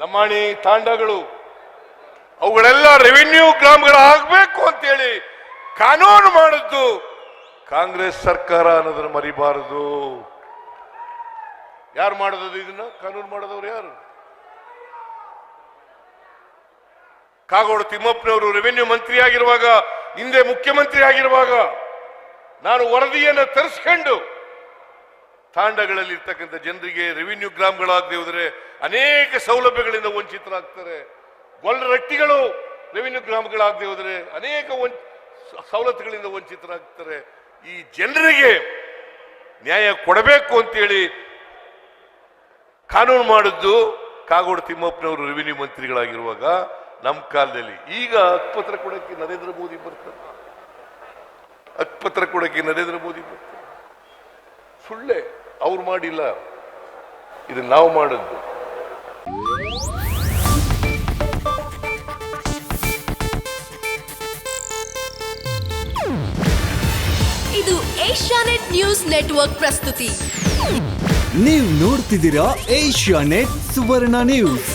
Lamani ತಾಂಡಗಳು, ಅವುಗಳೆಲ್ಲ revenue ಗ್ರಾಮಗಳಾಗಬೇಕು ಅಂತೇಳಿ ಕಾನೂನು ಮಾಡಿದ್ದು ಕಾಂಗ್ರೆಸ್ ಸರ್ಕಾರ ಅನ್ನೋದನ್ನು ಮರಿಬಾರದು. ಯಾರು ಮಾಡೋದು ಇದನ್ನ? ಕಾನೂನು ಮಾಡೋದವ್ರು ಯಾರು? ಕಾಗೋಡು ತಿಮ್ಮಪ್ಪನವರು ರೆವಿನ್ಯೂ ಮಂತ್ರಿ ಆಗಿರುವಾಗ ಹಿಂದೆ ಮುಖ್ಯಮಂತ್ರಿ ಆಗಿರುವಾಗ ನಾನು ವರದಿಯನ್ನು ತರಿಸ್ಕೊಂಡು ತಾಂಡಗಳಲ್ಲಿ ಇರ್ತಕ್ಕಂಥ ಜನರಿಗೆ ರೆವಿನ್ಯೂ ಗ್ರಾಮ್ಗಳಾಗದೆ ಹೋದರೆ ಅನೇಕ ಸೌಲಭ್ಯಗಳಿಂದ ವಂಚಿತರಾಗ್ತಾರೆ. ಗೊಲ್ಲರಟ್ಟಿಗಳು ರೆವಿನ್ಯೂ ಗ್ರಾಮ್ಗಳಾಗದೆ ಹೋದರೆ ಅನೇಕ ವಂಚ, ಸವಲತ್ತುಗಳಿಂದ ವಂಚಿತರಾಗ್ತಾರೆ. ಈ ಜನರಿಗೆ ನ್ಯಾಯ ಕೊಡಬೇಕು ಅಂತೇಳಿ ಕಾನೂನು ಮಾಡಿದ್ದು ಕಾಗೋಡು ತಿಮ್ಮಪ್ಪನವರು ರೆವಿನ್ಯೂ ಮಂತ್ರಿಗಳಾಗಿರುವಾಗ ನಮ್ಮ ಕಾಲದಲ್ಲಿ. ಈಗ ಹಕ್ಪತ್ರ ಕೊಡಕ್ಕೆ ನರೇಂದ್ರ ಮೋದಿ ಬರ್ತಾರೆ. ಹಕ್ಪತ್ರ ಕೊಡಕ್ಕೆ ನರೇಂದ್ರ ಮೋದಿ ಬರ್ತಾರೆ. ಸುಳ್ಳೆ. ಅವ್ರು ಮಾಡಿಲ್ಲ ಇದು ನಾವು ಮಾಡಿದ್ದು. ಇದು ಏಷ್ಯಾನೆಟ್ ನ್ಯೂಸ್ ನೆಟ್ವರ್ಕ್ ಪ್ರಸ್ತುತಿ. ನೀವು ನೋಡ್ತಿದ್ದೀರಾ ಏಷ್ಯಾ ನೆಟ್ ಸುವರ್ಣ ನ್ಯೂಸ್.